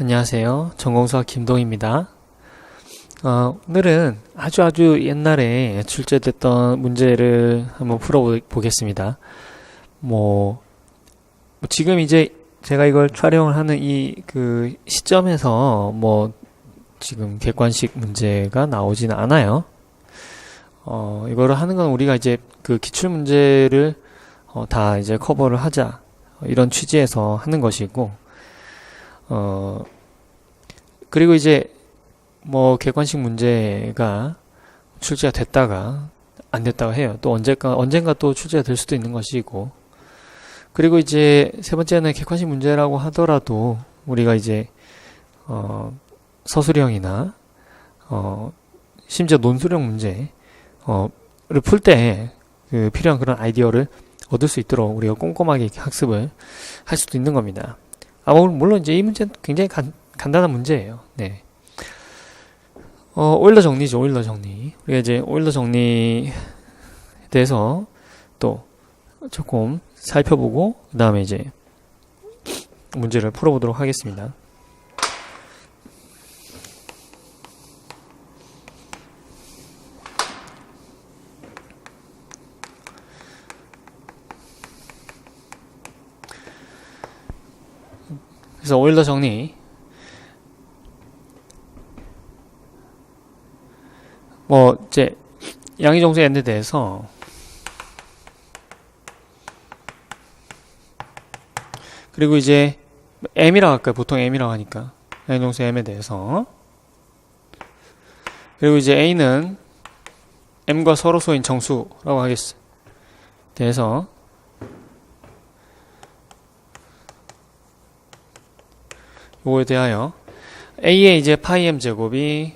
안녕하세요. 전공수학 김동입니다. 어, 오늘은 아주 아주 옛날에 출제됐던 문제를 한번 풀어보겠습니다. 뭐, 뭐 지금 이제 제가 이걸 촬영을 하는 이 그 시점에서 뭐 지금 객관식 문제가 나오지는 않아요. 어, 이거를 하는 건 우리가 이제 그 기출 문제를 어, 다 이제 커버를 하자. 이런 취지에서 하는 것이고, 어, 그리고 이제 뭐 객관식 문제가 출제가 됐다가 안 됐다가 해요. 또 언젠가, 언젠가 또 출제가 될 수도 있는 것이고, 그리고 이제 세 번째는 객관식 문제라고 하더라도 우리가 이제, 어, 서술형이나, 어, 심지어 논술형 문제, 어, 를풀 때, 그 필요한 그런 아이디어를 얻을 수 있도록 우리가 꼼꼼하게 학습을 할 수도 있는 겁니다. 아, 물론 이제 이 문제는 굉장히 간, 간단한 문제예요. 네. 어, 오일러 정리죠, 오일러 정리. 우리가 이제 오일러 정리에 대해서 또 조금 살펴보고, 그 다음에 이제 문제를 풀어보도록 하겠습니다. 그래서 오일러 정리. 뭐 이제 양의정수 n에 대해서 그리고 이제 m이라고 할까요? 보통 m이라고 하니까 양의정수 m에 대해서 그리고 이제 a는 m과 서로 소인 정수라고 하겠어. 대해서 요거에 대하여 a의 이제 파이 m 제곱이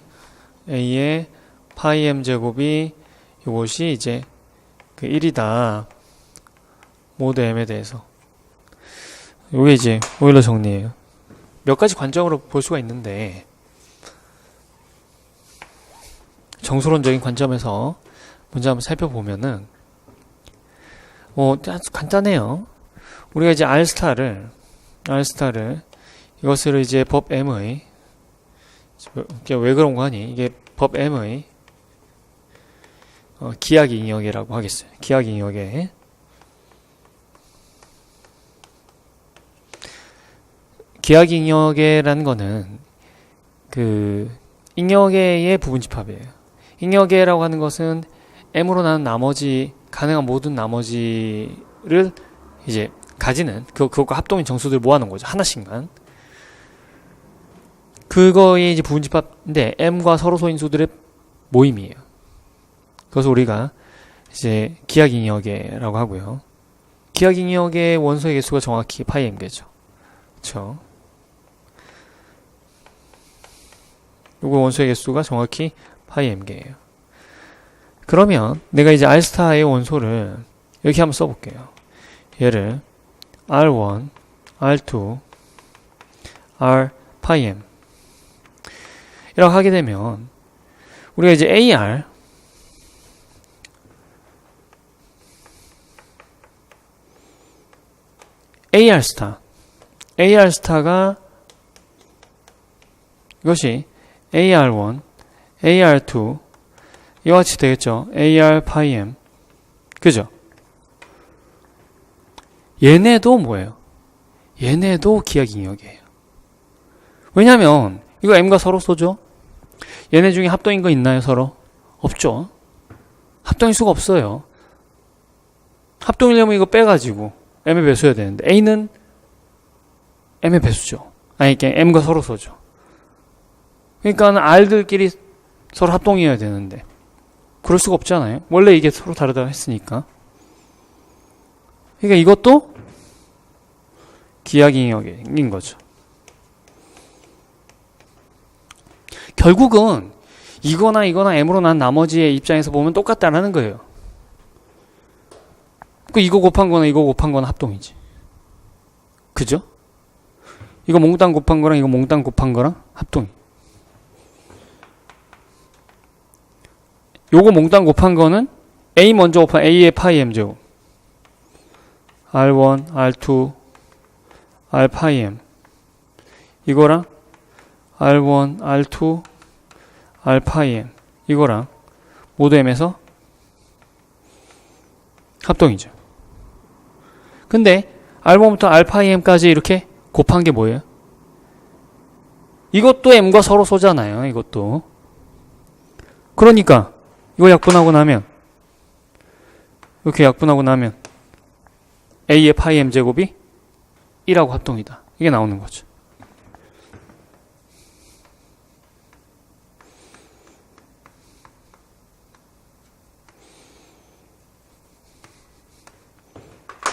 a의 파이 m 제곱이 요것이 이제 그 1이다. 모드 m에 대해서. 요게 이제 오일러 정리예요. 몇 가지 관점으로 볼 수가 있는데 정수론적인 관점에서 먼저 한번 살펴보면은 어 아주 간단해요. 우리가 이제 R 스타를 R 스타를 이것을 이제 법 M의 왜 그런 거 하니? 이게 법 M의 어, 기약 잉여계라고 하겠어요. 기약 잉여계. 기약 잉여계라는 거는 그 잉여계의 부분 집합이에요. 잉여계라고 하는 것은 M으로 나는 나머지 가능한 모든 나머지를 이제 가지는 그 그것과 합동인 정수들 모아놓은 거죠. 하나씩만. 그거의 이제 부분집합인데 m과 서로 소인수들의 모임이에요. 그래서 우리가 이제 기하잉여계라고 하고요. 기하잉여계의 원소의 개수가 정확히 파이 m개죠. 그렇죠? 요거 원소의 개수가 정확히 파이 m개예요. 그러면 내가 이제 R스타의 원소를 이렇게 한번 써볼게요. 얘를 R1, R2, R 파이 m 이라고 하게 되면 우리가 이제 AR AR 스타 AR 스타가 이것이 AR1, AR2 이와 같이 되겠죠. AR 파이 M 그죠? 얘네도 뭐예요? 얘네도 기억 인력이에요. 왜냐하면 이거 M과 서로 쏘죠? 얘네 중에 합동인 거 있나요, 서로? 없죠. 합동일 수가 없어요. 합동이려면 이거 빼가지고 M의 배수여야 되는데 A는 M의 배수죠. 아니, 그냥 M과 서로 쏘죠. 그러니까 R들끼리 서로 합동이어야 되는데 그럴 수가 없잖아요. 원래 이게 서로 다르다고 했으니까. 그러니까 이것도 기하기역인 거죠. 결국은 이거나 이거나 M으로 난 나머지의 입장에서 보면 똑같다라는 거예요. 그 이거 곱한 거나 이거 곱한 거나 합동이지. 그죠? 이거 몽땅 곱한 거랑 이거 몽땅 곱한 거랑 합동. 요거 몽땅 곱한 거는 A 먼저 곱한 A의 파이 M 제곱. R1, R2, R 파이 M. 이거랑 R1, R2, 알파임 이거랑 모두 M에서 합동이죠. 근데 R1부터 알파임까지 이렇게 곱한 게 뭐예요? 이것도 M과 서로 소잖아요. 이것도. 그러니까 이거 약분하고 나면 이렇게 약분하고 나면 A의 파이 M 제곱이 1하고 합동이다. 이게 나오는 거죠.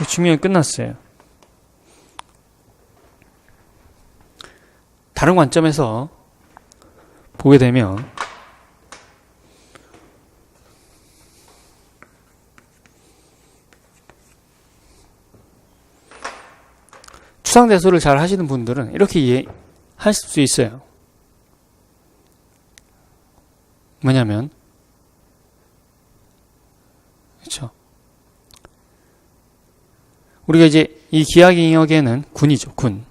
증명이 끝났어요. 다른 관점에서 보게 되면 추상 대소를 잘 하시는 분들은 이렇게 이해할 수 있어요. 뭐냐면 그렇죠. 우리가 이제 이 기하경역에는 군이죠, 군.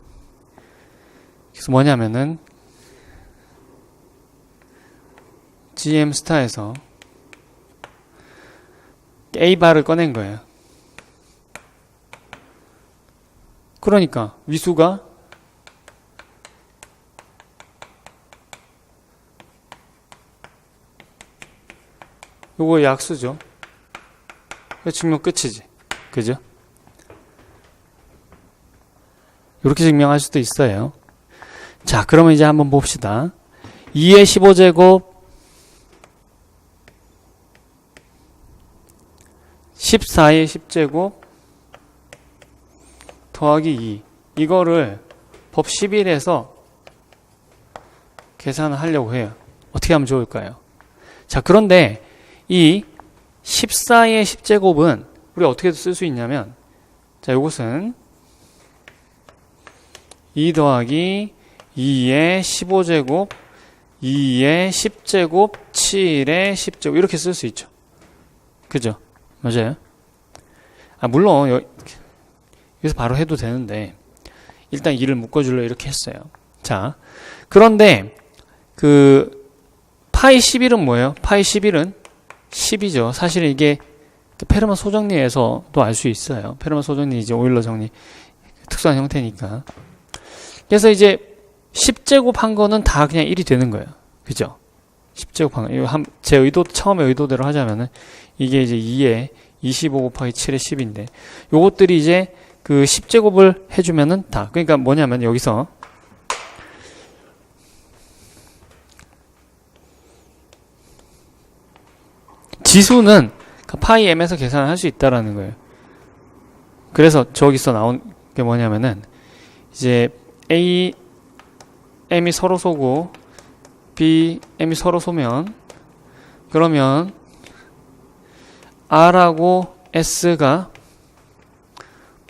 그래서 뭐냐면은 GM 스타에서 A 바를 꺼낸 거예요. 그러니까 위수가 요거 약수죠. 그 증명 끝이지. 그죠? 이렇게 증명할 수도 있어요. 자, 그러면 이제 한번 봅시다. 2의 15제곱 14의 10제곱 더하기 2 이거를 법 11에서 계산을 하려고 해요. 어떻게 하면 좋을까요? 자, 그런데 이 14의 10제곱은 우리 어떻게 쓸 수 있냐면 자, 이것은 2 더하기 2의 15제곱 2의 10제곱 7의 10제곱 이렇게 쓸 수 있죠. 그죠? 맞아요. 아, 물론 여, 여기서 바로 해도 되는데 일단 2를 묶어줄려 이렇게 했어요. 자, 그런데 그 파이 11은 뭐예요? 파이 11은 10이죠. 사실 이게 페르마 소정리에서도 알 수 있어요. 페르마 소정리 이제 오일러 정리 특수한 형태니까. 그래서 이제 10제곱 한 거는 다 그냥 1이 되는 거예요. 그죠? 10제곱 한 거. 한, 제 의도, 처음에 의도대로 하자면은 이게 이제 2에 25 곱하기 7에 10인데 요것들이 이제 그 10제곱을 해주면은 다. 그러니까 뭐냐면 여기서 지수는 그 파이 m에서 계산을 할 수 있다라는 거예요. 그래서 저기서 나온 게 뭐냐면은 이제 a m이 서로 쏘고 b m이 서로 쏘면 그러면 r하고 s가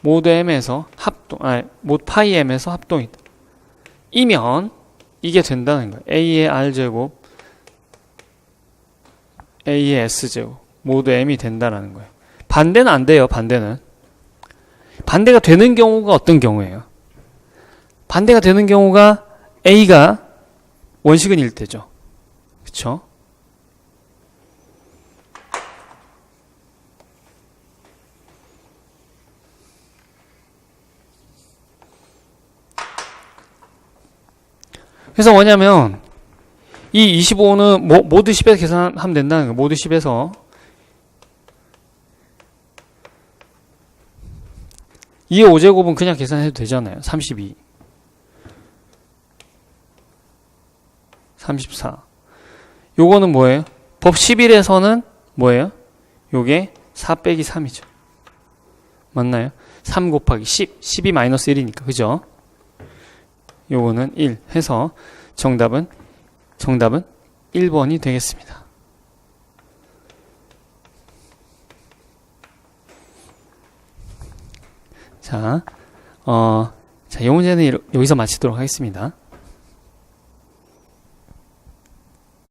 모드 m에서 합동 아니 모드 파이 m에서 합동이다. 이면 이게 된다는 거예요. a의 r 제곱 a의 s 제곱 모두 m이 된다라는 거예요. 반대는 안 돼요. 반대는 반대가 되는 경우가 어떤 경우예요? 반대가 되는 경우가 a가 원식은 1대죠. 그쵸? 그래서 뭐냐면 이 25는 모, 모두 10에서 계산하면 된다는 거예요. 모두 10에서 2의 5제곱은 그냥 계산해도 되잖아요. 32 34 요거는 뭐예요? 법 11에서는 뭐예요? 요게 4 빼기 3이죠. 맞나요? 3 곱하기 10 12 마이너스 1이니까 그죠? 요거는 1 해서 정답은 정답은 1번이 되겠습니다. 자, 어, 자, 이 문제는 여기서 마치도록 하겠습니다.